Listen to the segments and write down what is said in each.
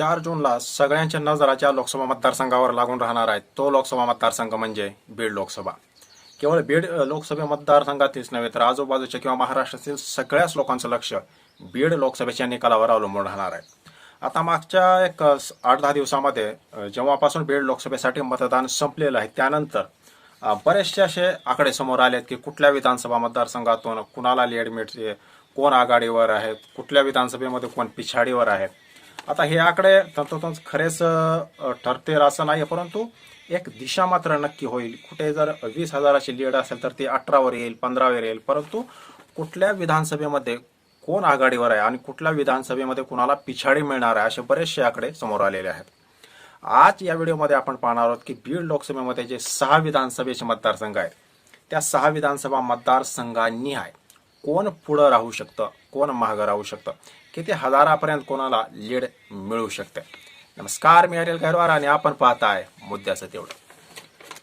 चार जूनला सगळ्यांच्या नजराच्या लोकसभा मतदारसंघावर लागून राहणार आहेत. तो लोकसभा मतदारसंघ म्हणजे बीड लोकसभा. केवळ बीड लोकसभा मतदारसंघातीलच नव्हे तर आजूबाजूच्या किंवा महाराष्ट्रातील सगळ्याच लोकांचं लक्ष बीड लोकसभेच्या निकालावर अवलंबून राहणार आहे. आता मागच्या एक आठ दहा दिवसामध्ये जेव्हापासून बीड लोकसभेसाठी मतदान संपलेलं आहे त्यानंतर बरेचसे असे आकडे समोर आहेत की कुठल्या विधानसभा मतदारसंघातून कुणाला लीड मिळते कोण आघाडीवर आहे कुठल्या विधानसभेमध्ये कोण पिछाडीवर आहे. आता हे आकडे तंतोतंत खरेच अ, ठरतील असं नाही परंतु एक दिशा मात्र नक्की होईल. कुठे जर वीस हजाराची लीड असेल तर ती अठरावर येईल पंधरावर येईल परंतु कुठल्या विधानसभेमध्ये कोण आघाडीवर आहे आणि कुठल्या विधानसभेमध्ये कुणाला पिछाडी मिळणार आहे असे बरेचसे आकडे समोर आलेले आहेत. आज या व्हिडिओमध्ये आपण पाहणार आहोत की बीड लोकसभेमध्ये जे सहा विधानसभेचे मतदारसंघ आहेत त्या सहा विधानसभा मतदारसंघांनी आहे कोण पुढं राहू शकतं? कोण महाग राहू शकतं? किती हजारापर्यंत कोणाला लीड मिळू शकते? नमस्कार मी अनिल गैरवार आणि आपण पाहताय मुद्द्याचं तेवढं.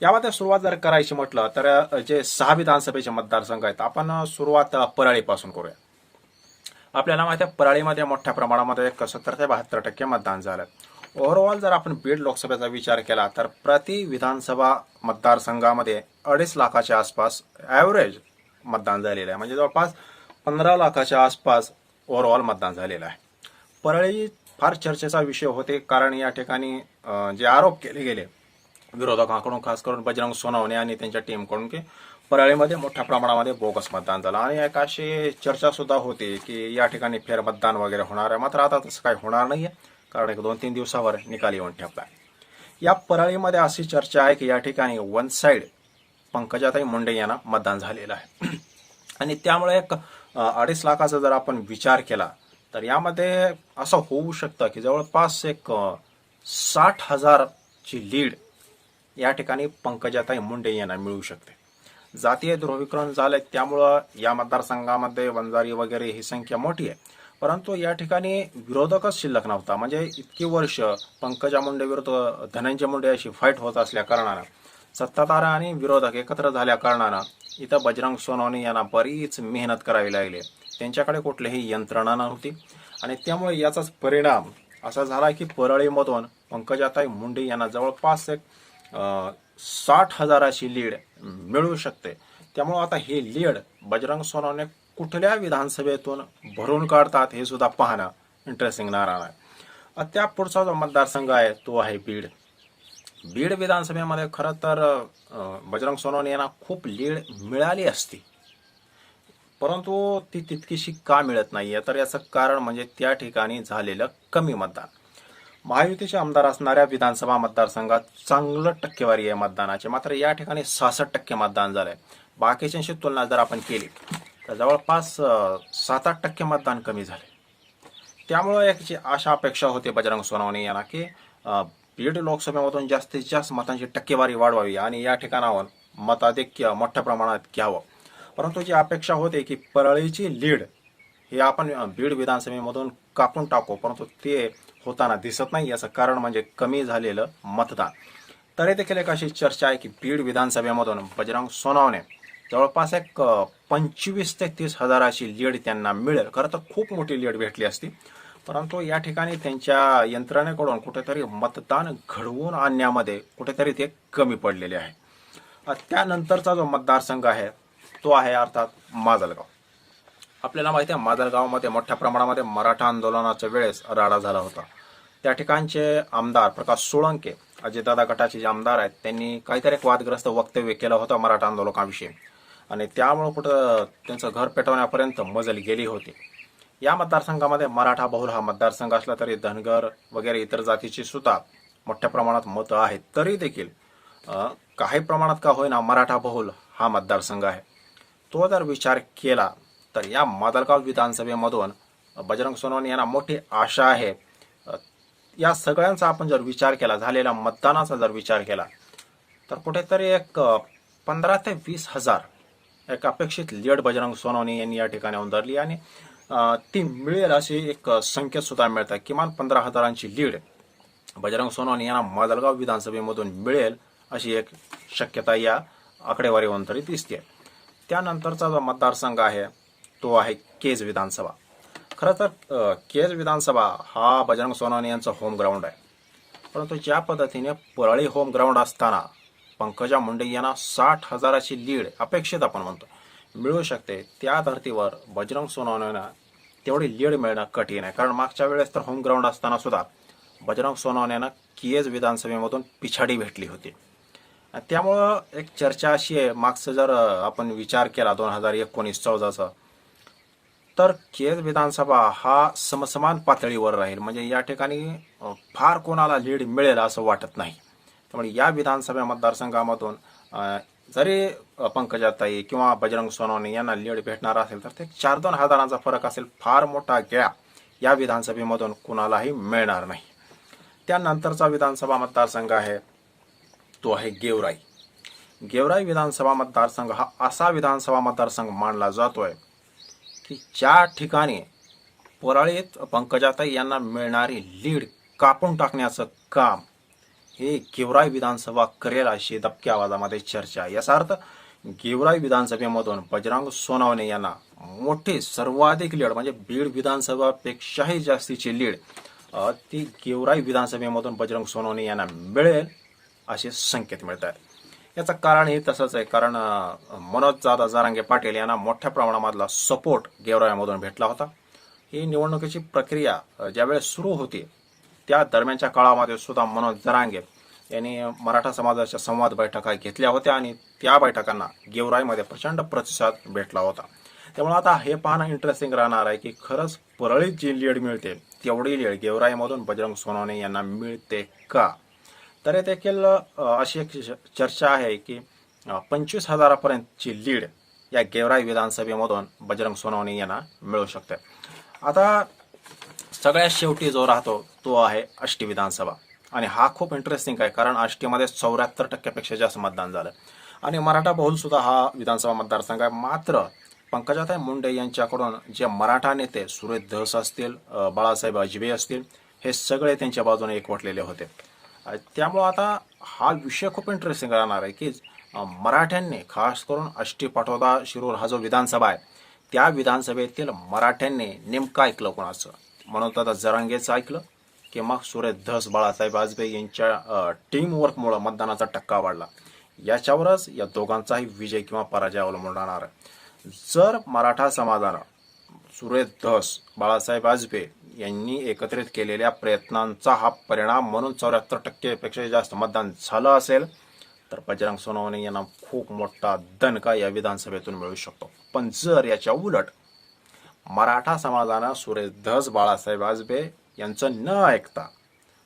यामध्ये सुरुवात जर करायची म्हटलं तर जे सहा विधानसभेचे मतदारसंघ आहेत आपण सुरुवात परळीपासून करूया. आपल्याला माहिती आहे परळीमध्ये मोठ्या प्रमाणामध्ये एक सत्तर ते बहात्तर टक्के मतदान झालं. ओव्हरऑल जर आपण बीड लोकसभेचा विचार केला तर प्रति विधानसभा मतदारसंघामध्ये अडीच लाखाच्या आसपास ॲव्हरेज मतदान झालेलं आहे. म्हणजे जवळपास पंधरा लाखाच्या आसपास ओव्हरऑल मतदान झालेलं आहे. परळी फार चर्चेचा विषय होते कारण या ठिकाणी जे आरोप केले गेले विरोधकांकडून खास करून बजरंग सोनवणे आणि त्यांच्या टीमकडून की परळीमध्ये मोठ्या प्रमाणामध्ये बोगस मतदान झालं. आणि एक अशी चर्चा सुद्धा होती की या ठिकाणी फेरमतदान वगैरे होणार आहे. मात्र आता तसं काही होणार नाही आहे कारण एक दोन तीन दिवसावर निकाल येऊन ठेवला या परळीमध्ये अशी चर्चा आहे की या ठिकाणी वन साईड पंकजाताई मुंडे यांना मतदान झालेलं आहे. आणि त्यामुळे एक अडीच लाखाचा जर आपण विचार केला तर यामध्ये असं होऊ शकतं की जवळपास एक साठ हजारची लीड या ठिकाणी पंकजाताई मुंडे यांना मिळू शकते. जातीय ध्रुवीकरण झालंय त्यामुळं या मतदारसंघामध्ये वंजारी वगैरे ही संख्या मोठी आहे. परंतु या ठिकाणी विरोधकच शिल्लक नव्हता. म्हणजे इतकी वर्ष पंकजा मुंडे विरुद्ध धनंजय मुंडे अशी फाईट होत असल्या कारणानं सत्ताधारा आणि विरोधक एकत्र झाल्या कारणानं इथं बजरंग सोनवणे यांना बरीच मेहनत करावी लागली. त्यांच्याकडे कुठलीही यंत्रणा नव्हती. आणि त्यामुळे याचाच परिणाम असा झाला की परळीमधून पंकजाताई मुंडे यांना जवळपास एक साठ हजाराची लीड मिळू शकते. त्यामुळे आता हे लीड बजरंग सोनवणे कुठल्या विधानसभेतून भरून काढतात हे सुद्धा पाहणं इंटरेस्टिंग राहणार आहे. त्या पुढचा जो मतदारसंघ आहे तो आहे बीड. बीड विधानसभेमध्ये खरं तर बजरंग सोनवणे यांना खूप लीड मिळाली असती. परंतु ती तितकीशी का मिळत नाही आहे तर याचं कारण म्हणजे त्या ठिकाणी झालेलं कमी मतदान. महायुतीचे आमदार असणाऱ्या विधानसभा मतदारसंघात चांगलं टक्केवारी आहे मतदानाची. मात्र या ठिकाणी सहासष्ट टक्के मतदान झालंय. बाकीच्यांशी तुलना जर आपण केली तर जवळपास सात आठ टक्के मतदान कमी झाले त्यामुळं एक आशा अपेक्षा होती बजरंग सोनवणे यांना की बीड लोकसभेमधून जास्तीत जास्त मतांची टक्केवारी वाढवावी आणि या ठिकाणावर मताधिक्य मोठ्या प्रमाणात घ्यावं. परंतु जी अपेक्षा होते की परळीची लीड हे आपण बीड विधानसभेमधून कापून टाकू परंतु ते होताना दिसत नाही याचं कारण म्हणजे कमी झालेलं मतदान. तरी देखील एक अशी चर्चा आहे की बीड विधानसभेमधून बजरंग सोनावणे जवळपास एक पंचवीस ते तीस हजाराची लीड त्यांना मिळेल. खरं तर खूप मोठी लीड भेटली असती. परंतु या ठिकाणी त्यांच्या यंत्रणेकडून कुठेतरी मतदान घडवून आणण्यामध्ये कुठेतरी ते कमी पडलेले आहे. त्यानंतरचा जो मतदारसंघ आहे तो आहे अर्थात माजलगाव. आपल्याला माहिती आहे माजलगावमध्ये मोठ्या प्रमाणामध्ये मराठा आंदोलनाच्या वेळेस राडा झाला होता. त्या ठिकाणचे आमदार प्रकाश सोळंके अजितदादा गटाचे जे आमदार आहेत त्यांनी काहीतरी एक वादग्रस्त वक्तव्य केलं होतं मराठा आंदोलकांविषयी. आणि त्यामुळं कुठं त्यांचं घर पेटवण्यापर्यंत मजल गेली होती. या मतदारसंघामध्ये मराठा बहुल हा मतदारसंघ असला तरी धनगर वगैरे इतर जातीची सुद्धा मोठ्या प्रमाणात मतं आहेत. तरी देखील काही प्रमाणात का होईना मराठा बहुल हा मतदारसंघ आहे. तो जर विचार केला तर या मादलगाव विधानसभेमधून बजरंग सोनवणे यांना मोठी आशा आहे. या सगळ्यांचा आपण जर विचार केला झालेल्या मतदानाचा जर विचार केला तर कुठेतरी एक पंधरा ते वीस हजार एक अपेक्षित लीड बजरंग सोनवणे यांनी या ठिकाणी उंदरली आणि ती मिळेल अशी एक संकेत सुद्धा मिळतात. किमान पंधरा हजारांची लीड बजरंग सोनवणे यांना माजलगाव विधानसभेमधून मिळेल अशी एक शक्यता या आकडेवारीवरून तरी दिसते त्यानंतरचा जो मतदारसंघ आहे तो आहे केज विधानसभा. खरं तर केज विधानसभा हा बजरंग सोनवणे यांचं होम ग्राउंड आहे. परंतु ज्या पद्धतीने परळी होम ग्राउंड असताना पंकजा मुंडे यांना साठ हजाराची लीड अपेक्षित आपण म्हणतो. मिळू शकते. त्या धर्तीवर बजरंग सोनवणेंना तेवढी लीड मिळणं कठीण आहे. कारण मागच्या वेळेस तर होम ग्राउंड असताना सुद्धा बजरंग सोनवण्यानं केज विधानसभेमधून पिछाडी भेटली होती. त्यामुळं एक चर्चा अशी आहे मागचं जर आपण विचार केला दोन हजार एकोणीस चौदाचा तर केज विधानसभा हा समसमान पातळीवर राहील. म्हणजे या ठिकाणी फार कोणाला लीड मिळेल असं वाटत नाही. त्यामुळे या विधानसभा मतदारसंघामधून जरी पंकजाताई किंवा बजरंग सोनवणे यांना लीड भेटणार असेल तर ते चार दोन हजारांचा फरक असेल फार मोठा गॅप या विधानसभेमधून कुणालाही मिळणार नाही. त्यानंतरचा विधानसभा मतदारसंघ आहे तो आहे गेवराई. गेवराई विधानसभा मतदारसंघ हा असा विधानसभा मतदारसंघ मानला जातोय की ज्या ठिकाणी परळीत पंकजाताई यांना मिळणारी लीड कापून टाकण्याचं काम हे गेवराई विधानसभा करेल अशी दबक्या आवाजामध्ये चर्चा. आहे याचा अर्थ गेवराई विधानसभेमधून बजरंग सोनावणे यांना मोठे सर्वाधिक लीड म्हणजे बीड विधानसभापेक्षाही जास्तीची लीड ती गेवराई विधानसभेमधून बजरंग सोनवणे यांना मिळेल असे संकेत मिळत आहेत याचं कारण हे तसंच आहे कारण मनोज दादा जारांगे पाटील यांना मोठ्या प्रमाणामधला सपोर्ट गेवरायामधून भेटला होता. ही निवडणुकीची प्रक्रिया ज्यावेळेस सुरू होती त्या दरम्यानच्या काळामध्ये सुद्धा मनोज जरांगे यांनी मराठा समाजाच्या संवाद बैठका घेतल्या होत्या आणि त्या बैठकांना गेवराईमध्ये प्रचंड प्रतिसाद भेटला होता. त्यामुळे आता हे पाहणं इंटरेस्टिंग राहणार आहे की खरंच परळीत जी लीड मिळते तेवढी लीड गेवराईमधून बजरंग सोनवणे यांना मिळते का? तर देखील अशी एक चर्चा आहे की पंचवीस हजारापर्यंतची लीड या गेवराई विधानसभेमधून बजरंग सोनवणे यांना मिळू शकते. आता सगळ्यात शेवटी जो राहतो तो आहे आष्टी विधानसभा. आणि हा खूप इंटरेस्टिंग आहे कारण आष्टीमध्ये चौऱ्याहत्तर टक्क्यापेक्षा जास्त मतदान झालं. आणि मराठा बहुल सुद्धा हा विधानसभा मतदारसंघ आहे. मात्र पंकजाताई मुंडे यांच्याकडून जे मराठा नेते सुरेश धस असतील बाळासाहेब अजिबे असतील हे सगळे त्यांच्या बाजूने एकवटलेले होते. त्यामुळं आता हा विषय खूप इंटरेस्टिंग राहणार आहे की मराठ्यांनी खास करून अष्टी पाठोदा शिरूर हा जो विधानसभा आहे त्या विधानसभेतील मराठ्यांनी नेमकं ऐकलं कोणाचं? म्हणून आता जरांगेचं ऐकलं की मग सुरेश धस बाळासाहेब आजबे यांच्या टीमवर्कमुळं मतदानाचा टक्का वाढला. याच्यावरच या दोघांचाही विजय किंवा पराजय अवलंबून राहणार आहे. जर मराठा समाजानं सुरेश धस बाळासाहेब आजबे यांनी एकत्रित केलेल्या प्रयत्नांचा हा परिणाम म्हणून चौऱ्याहत्तर टक्केपेक्षा जास्त मतदान झालं असेल तर बजरंग सोनवणे यांना खूप मोठा दणका या विधानसभेतून मिळू शकतो. पण जर याच्या उलट मराठा समाजानं सुरेश धस बाळासाहेब आजबे यांचं न ऐकता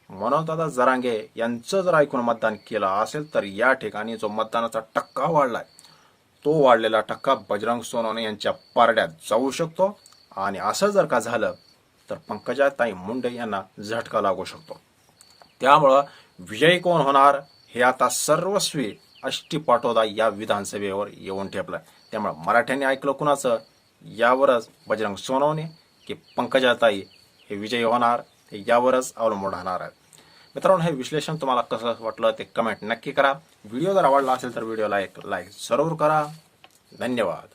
मनोजदादा जरांगे यांचं जर ऐकून मतदान केलं असेल तर या ठिकाणी जो मतदानाचा टक्का वाढलाय तो वाढलेला टक्का बजरंग सोनवणे यांच्या पारड्यात जाऊ शकतो. आणि असं जर का झालं तर पंकजाताई मुंडे यांना झटका लागू शकतो. त्यामुळं विजयी कोण होणार हे आता सर्वस्वी अष्टी पाटोदा या विधानसभेवर येऊन ठेपलं त्यामुळे मराठ्यांनी ऐकलं कुणाचं? यावरच बजरंग सोनवणे की पंकजाताई हे विजयी होणार हे यावरच अवलंबून राहणार आहे मित्रांनो हे विश्लेषण तुम्हाला कसं वाटलं ते कमेंट नक्की करा. व्हिडिओ जर आवडला असेल तर व्हिडिओला एक लाईक जरूर करा. धन्यवाद.